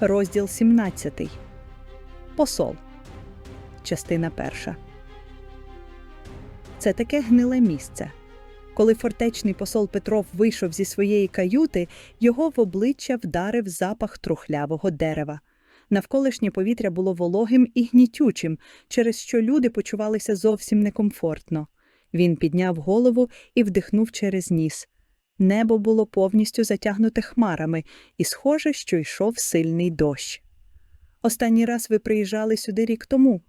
Розділ 17. Посол. Частина перша. Це таке гниле місце. Коли фортечний посол Петров вийшов зі своєї каюти, його в обличчя вдарив запах трухлявого дерева. Навколишнє повітря було вологим і гнітючим, через що люди почувалися зовсім некомфортно. Він підняв голову і вдихнув через ніс. Небо було повністю затягнуте хмарами, і схоже, що йшов сильний дощ. Останній раз ви приїжджали сюди рік тому,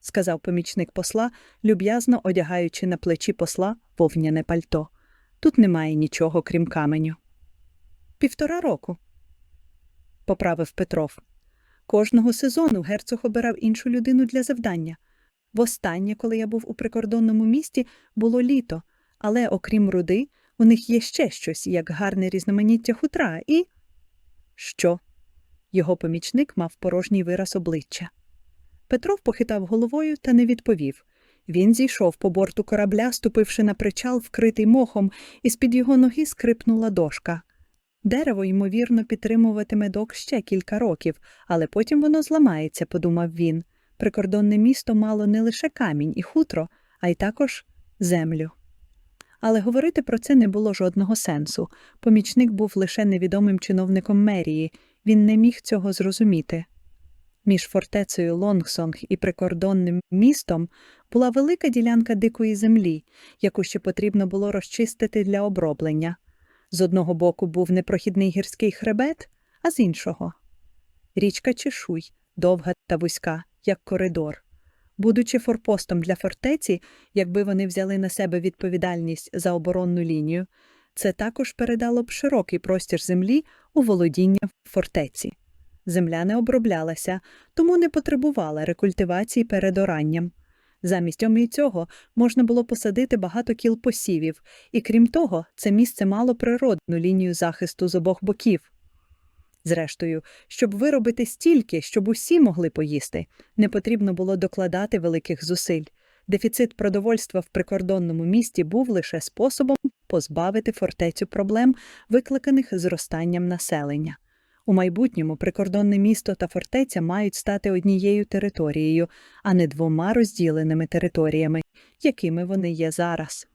сказав помічник посла, люб'язно одягаючи на плечі посла вовняне пальто. Тут немає нічого, крім каменю. Півтора року, поправив Петров. Кожного сезону герцог обирав іншу людину для завдання. Востаннє, коли я був у прикордонному місті, було літо, але окрім руди, у них є ще щось, як гарне різноманіття хутра, і. Що? Його помічник мав порожній вираз обличчя. Петров похитав головою та не відповів. Він зійшов по борту корабля, ступивши на причал, вкритий мохом, і з-під його ноги скрипнула дошка. Дерево, ймовірно, підтримуватиме док ще кілька років, але потім воно зламається, подумав він. Прикордонне місто мало не лише камінь і хутро, а й також землю. Але говорити про це не було жодного сенсу. Помічник був лише невідомим чиновником мерії, він не міг цього зрозуміти. Між фортецею Лонгсонг і прикордонним містом була велика ділянка дикої землі, яку ще потрібно було розчистити для оброблення. З одного боку був непрохідний гірський хребет, а з іншого річка Чешуй, довга та вузька, як коридор. Будучи форпостом для фортеці, якби вони взяли на себе відповідальність за оборонну лінію, це також передало б широкий простір землі у володіння фортеці. Земля не оброблялася, тому не потребувала рекультивації перед оранням. Замість омі цього можна було посадити багато кіл посівів, і крім того, це місце мало природну лінію захисту з обох боків. Зрештою, щоб виробити стільки, щоб усі могли поїсти, не потрібно було докладати великих зусиль. Дефіцит продовольства в прикордонному місті був лише способом позбавити фортецю проблем, викликаних зростанням населення. У майбутньому прикордонне місто та фортеця мають стати однією територією, а не двома розділеними територіями, якими вони є зараз.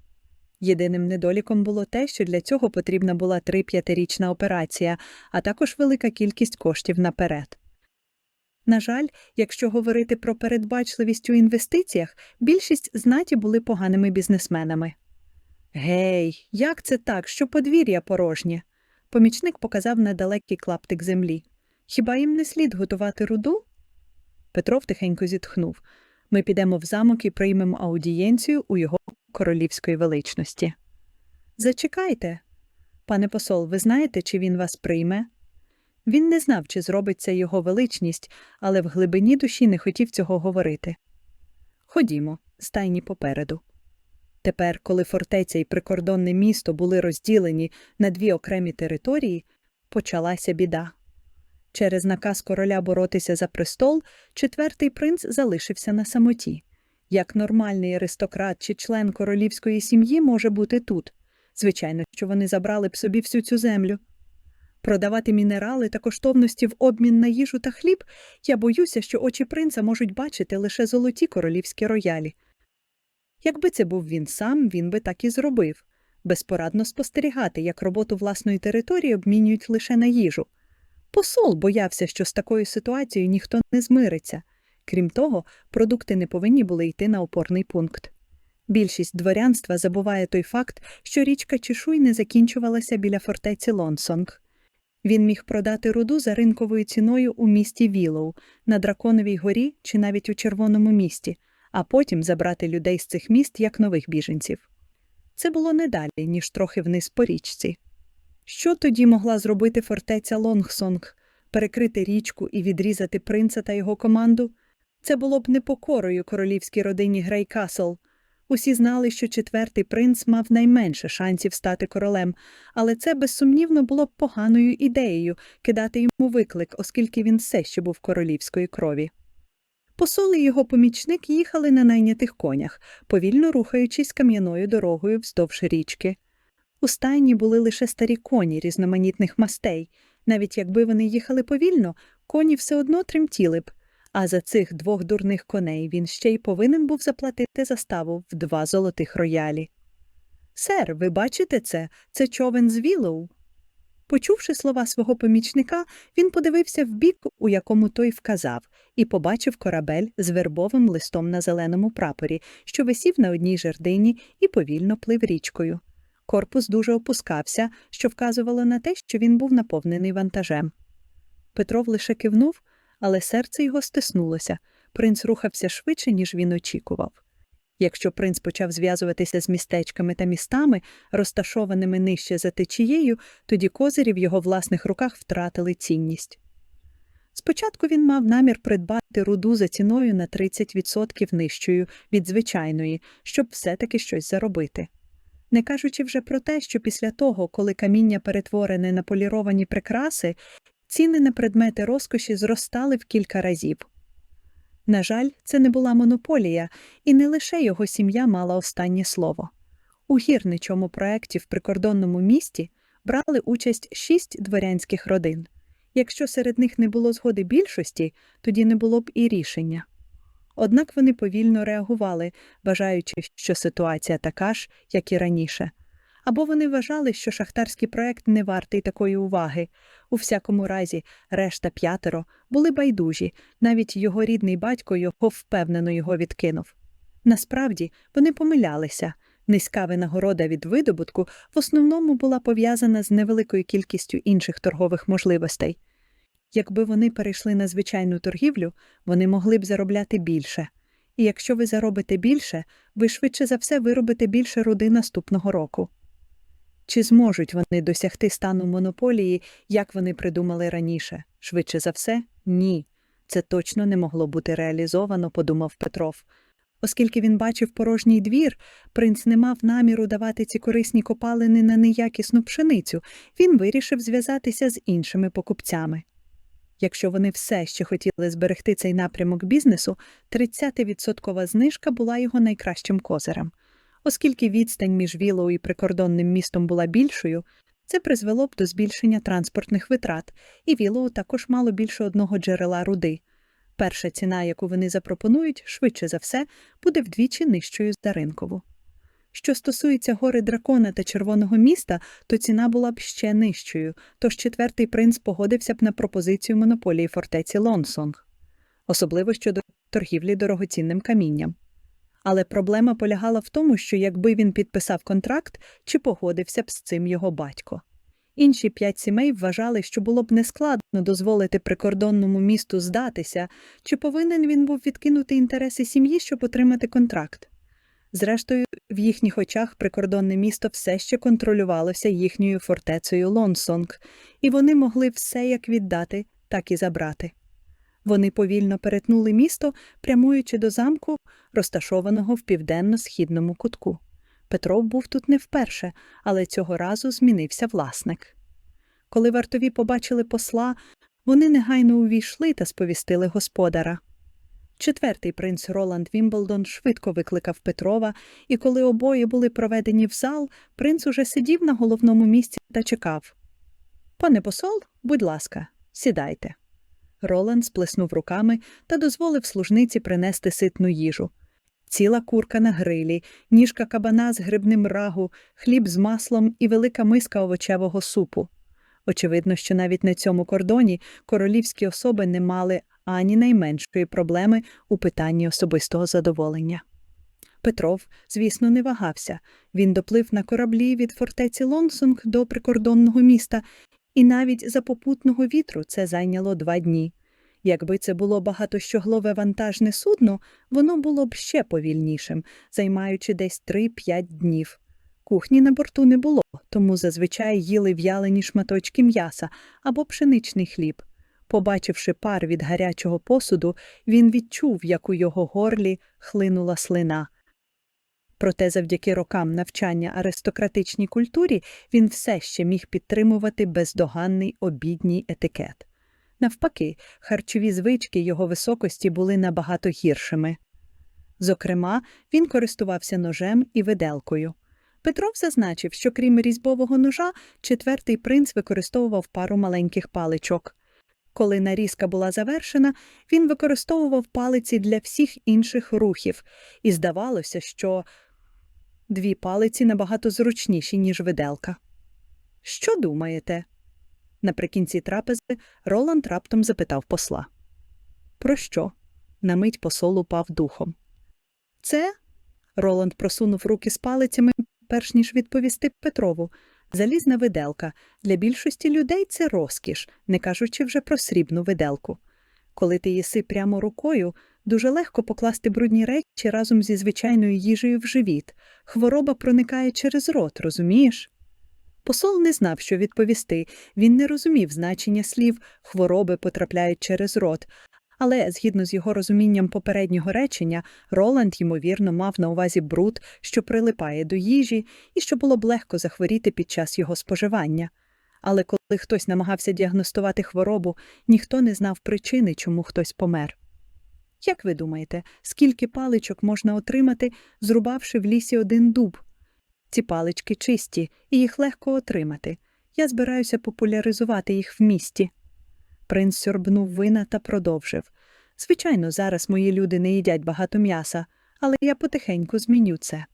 Єдиним недоліком було те, що для цього потрібна була три п'ятирічна операція, а також велика кількість коштів наперед. На жаль, якщо говорити про передбачливість у інвестиціях, більшість знаті були поганими бізнесменами. Гей, як це так, що подвір'я порожнє? Помічник показав на далекий клаптик землі. Хіба їм не слід готувати руду? Петров тихенько зітхнув. Ми підемо в замок і приймемо аудієнцію у його королівської величності. Зачекайте, пане посол, ви знаєте, чи він вас прийме? Він не знав, чи зробить це його величність, але в глибині душі не хотів цього говорити. Ходімо, стайні попереду. Тепер, коли фортеця і прикордонне місто були розділені на дві окремі території, почалася біда. Через наказ короля боротися за престол, четвертий принц залишився на самоті. Як нормальний аристократ чи член королівської сім'ї може бути тут? Звичайно, що вони забрали б собі всю цю землю. Продавати мінерали та коштовності в обмін на їжу та хліб, я боюся, що очі принца можуть бачити лише золоті королівські роялі. Якби це був він сам, він би так і зробив безпорадно спостерігати, як роботу власної території обмінюють лише на їжу. Посол боявся, що з такою ситуацією ніхто не змириться. Крім того, продукти не повинні були йти на опорний пункт. Більшість дворянства забуває той факт, що річка Чешуй не закінчувалася біля фортеці Лонсонг. Він міг продати руду за ринковою ціною у місті Вілоу, на Драконовій горі чи навіть у Червоному місті, а потім забрати людей з цих міст як нових біженців. Це було не далі, ніж трохи вниз по річці. Що тоді могла зробити фортеця Лонгсонг перекрити річку і відрізати принца та його команду? Це було б непокорою королівській родині Грейкасл. Усі знали, що четвертий принц мав найменше шансів стати королем, але це безсумнівно було б поганою ідеєю кидати йому виклик, оскільки він все ще був королівської крові. Посол і його помічник їхали на найнятих конях, повільно рухаючись кам'яною дорогою вздовж річки. У стайні були лише старі коні різноманітних мастей, Навіть якби вони їхали повільно, коні все одно тремтіли б. А за цих двох дурних коней він ще й повинен був заплатити заставу в два золотих роялі. Сер, ви бачите це? Це човен з Вілоу. Почувши слова свого помічника, він подивився в бік, у якому той вказав, і побачив корабель з вербовим листом на зеленому прапорі, що висів на одній жердині і повільно плив річкою. Корпус дуже опускався, що вказувало на те, що він був наповнений вантажем. Петров лише кивнув, але серце його стиснулося. Принц рухався швидше, ніж він очікував. Якщо принц почав зв'язуватися з містечками та містами, розташованими нижче за течією, тоді козирі в його власних руках втратили цінність. Спочатку він мав намір придбати руду за ціною на 30% нижчою від звичайної, щоб все-таки щось заробити. Не кажучи вже про те, що після того, коли каміння перетворене на поліровані прикраси, ціни на предмети розкоші зростали в кілька разів. На жаль, це не була монополія, і не лише його сім'я мала останнє слово. У гірничому проекті в прикордонному місті брали участь шість дворянських родин. Якщо серед них не було згоди більшості, тоді не було б і рішення. Однак вони повільно реагували, вважаючи, що ситуація така ж, як і раніше. Або вони вважали, що шахтарський проект не вартий такої уваги. У всякому разі, решта п'ятеро були байдужі, навіть його рідний батько його впевнено його відкинув. Насправді, вони помилялися. Низька винагорода від видобутку в основному була пов'язана з невеликою кількістю інших торгових можливостей. Якби вони перейшли на звичайну торгівлю, вони могли б заробляти більше. І якщо ви заробите більше, ви швидше за все виробите більше руди наступного року. Чи зможуть вони досягти стану монополії, як вони придумали раніше? Швидше за все, ні. Це точно не могло бути реалізовано, подумав Петров. Оскільки він бачив порожній двір, принц не мав наміру давати ці корисні копалини на неякісну пшеницю, він вирішив зв'язатися з іншими покупцями. Якщо вони все ще хотіли зберегти цей напрямок бізнесу, 30% знижка була його найкращим козирем. Оскільки відстань між Вілоу і прикордонним містом була більшою, це призвело б до збільшення транспортних витрат, і Вілоу також мало більше одного джерела руди. Перша ціна, яку вони запропонують, швидше за все, буде вдвічі нижчою за ринкову. Що стосується гори дракона та червоного міста, то ціна була б ще нижчою, тож четвертий принц погодився б на пропозицію монополії фортеці Лонсонг, особливо щодо торгівлі дорогоцінним камінням. Але проблема полягала в тому, що якби він підписав контракт, чи погодився б з цим його батько. Інші п'ять сімей вважали, що було б нескладно дозволити прикордонному місту здатися, чи повинен він був відкинути інтереси сім'ї, щоб отримати контракт. Зрештою, в їхніх очах прикордонне місто все ще контролювалося їхньою фортецею Лонсонг, і вони могли все як віддати, так і забрати. Вони повільно перетнули місто, прямуючи до замку, розташованого в південно-східному кутку. Петров був тут не вперше, але цього разу змінився власник. Коли вартові побачили посла, вони негайно увійшли та сповістили господара. Четвертий принц Роланд Вімблдон швидко викликав Петрова, і коли обоє були проведені в зал, принц уже сидів на головному місці та чекав. Пане посол, будь ласка, сідайте. Роланд сплеснув руками та дозволив служниці принести ситну їжу. Ціла курка на грилі, ніжка кабана з грибним рагу, хліб з маслом і велика миска овочевого супу. Очевидно, що навіть на цьому кордоні королівські особи не мали ані найменшої проблеми у питанні особистого задоволення. Петров, звісно, не вагався. Він доплив на кораблі від фортеці Лонсунг до прикордонного міста, і навіть за попутного вітру це зайняло два дні. Якби це було багатощоглове вантажне судно, воно було б ще повільнішим, займаючи десь 3-5 днів. Кухні на борту не було, тому зазвичай їли в'ялені шматочки м'яса або пшеничний хліб. Побачивши пар від гарячого посуду, він відчув, як у його горлі хлинула слина. Проте завдяки рокам навчання аристократичній культурі він все ще міг підтримувати бездоганний обідній етикет. Навпаки, харчові звички його високості були набагато гіршими. Зокрема, він користувався ножем і виделкою. Петров зазначив, що крім різьбового ножа, четвертий принц використовував пару маленьких паличок. Коли нарізка була завершена, він використовував палиці для всіх інших рухів, і здавалося, що дві палиці набагато зручніші, ніж виделка. Що думаєте? Наприкінці трапези Роланд раптом запитав посла. Про що? На мить посол упав духом. Це. Роланд просунув руки з палицями, перш ніж відповісти Петрову. Залізна виделка. Для більшості людей це розкіш, не кажучи вже про срібну виделку. Коли ти їси прямо рукою, дуже легко покласти брудні речі разом зі звичайною їжею в живіт. Хвороба проникає через рот, розумієш? Посол не знав, що відповісти. Він не розумів значення слів хвороби потрапляють через рот. Але, згідно з його розумінням попереднього речення, Роланд, ймовірно, мав на увазі бруд, що прилипає до їжі, і що було б легко захворіти під час його споживання. Але коли хтось намагався діагностувати хворобу, ніхто не знав причини, чому хтось помер. Як ви думаєте, скільки паличок можна отримати, зрубавши в лісі один дуб? Ці палички чисті, і їх легко отримати. Я збираюся популяризувати їх в місті. Принц сьорбнув вина та продовжив. Звичайно, зараз мої люди не їдять багато м'яса, але я потихеньку зміню це.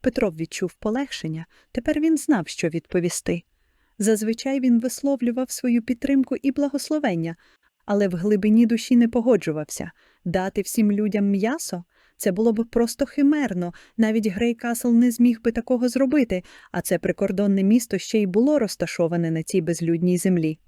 Петров відчув полегшення, тепер він знав, що відповісти. Зазвичай він висловлював свою підтримку і благословення, але в глибині душі не погоджувався дати всім людям м'ясо. Це було б просто химерно, навіть Грейкасл не зміг би такого зробити, а це прикордонне місто ще й було розташоване на цій безлюдній землі.